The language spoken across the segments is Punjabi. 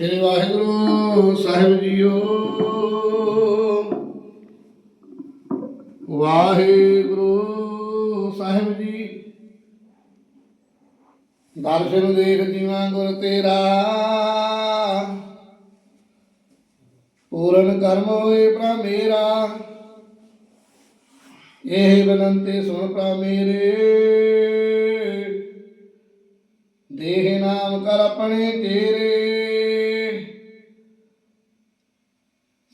ਸ੍ਰੀ ਵਾਹਿਗੁਰੂ ਸਾਹਿਬ ਜੀਓ। ਵਾਹਿਗੁਰੂ ਸਾਹਿਬ ਜੀ। ਦਰਸ਼ਨ ਦੇਖ ਜੀਵਾਂ ਗੁਰ ਤੇਰਾ। ਪੂਰਨ ਕਰਮ ਹੋਏ ਪ੍ਰਾ ਮੇਰਾ। ਇਹ ਬਨੰਤੇ ਸੁਣ ਪ੍ਰਾ ਮੇਰੇ। ਦੇਹ ਨਾਮ ਕਰ ਆਪਣੇ ਤੇਰੇ।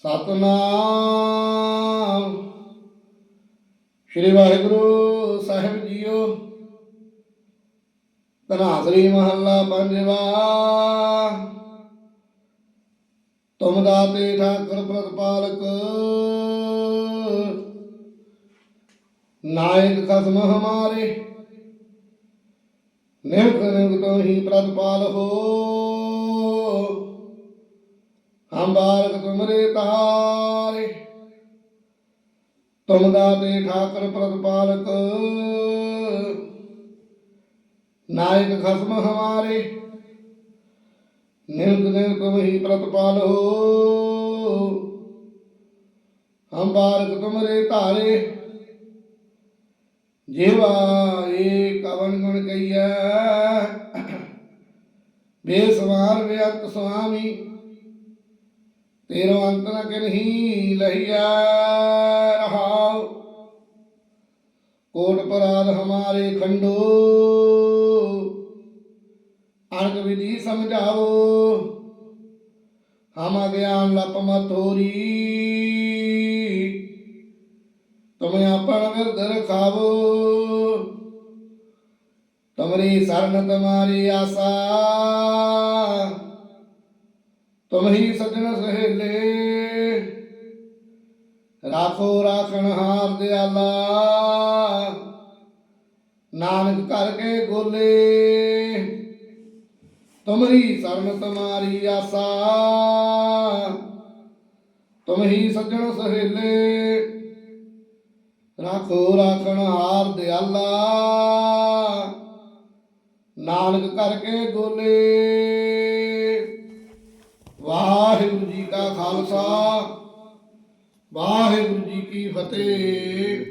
ਸਤਨਾਮ। ਸ਼੍ਰੀ ਵਾਹਿਗੁਰੂ ਸਾਹਿਬ ਜੀਓ, ਧਨਾਸਰੀ ਮਹੱਲਾ ਪੰਜਵਾ। ਤੁਮ ਦਾਤੇ ਠਾਕੁਰ ਪ੍ਰਤਪਾਲਕ ਨਾਇਕ ਖਸਮ ਹਮਾਰੇ ਨਿਰਖ ਨਿਰਖ ਤੋਂ ਹੀ ਪ੍ਰਤਪਾਲ ਹੋ। ਹਮ ਬਾਰਕ ਤੁਮਰੇ ਤਾਰੇ ਤੁਮ ਦਾਤੇ ਠਾਕੁਰ ਪ੍ਰਤਪਾਲਕ। ਨਾਇਕ ਖਸਮ ਹਮਾਰੇ। ਨਿਰਗ ਨਿਰਗ ਹੀ ਪ੍ਰਤਪਾਲ ਹੋ। ਹਮ ਤੁਮਰੇ ਧਾਰੇ। ਜੀਵਾ ਏ ਕਵਨ ਗੁਣ ਕਈਆ ਬੇਸਵਾਰ ਬੇਅੰਤ ਸੁਆਮੀ। ਤੇਰੋ ਅੰਤ ਨ ਕਿਨਹੀ ਲਹੀਆ ਰਹਾਉ। ਕੋਟ ਪਰਾਧ ਹਮਾਰੇ ਖੰਡੋ। ਅਣਕ ਵਿਧੀ ਸਮਝਾਓ ਹਮ ਅਗਿਆਨ ਲਪ ਮਥੋਰੀ ਤੁਮ ਆਪਣ ਵਿਰਧ ਰਖਾਵੋ ਤੁਮਰੀ ਸਰਨ ਤੁਮਾਰੀ ਆਸਾ। ਤੁਮ ਸਜਣ ਸਹੇਲੇ ਰਾਖੋ ਰਾਖਣ ਹਾਰ ਦਿਆਲਾ। ਨਾਨਕ ਕਰਕੇ ਗੋਲੇ। ਤੁਮਰੀ ਸਰਨ ਤੁਮਾਰੀ ਆਸਾ। ਤੁਮ ਹੀ ਸਜਣ ਸਹੇਲੇ। ਰਾਖੋ ਰਾਖਣ ਹਾਰ ਦਿਆਲਾ। ਨਾਨਕ ਕਰਕੇ ਗੋਲੇ। ਵਾਹਿਗੁਰੂ ਜੀ ਕਾ ਖਾਲਸਾ। ਵਾਹਿਗੁਰੂ ਜੀ ਕੀ ਫਤਿਹ।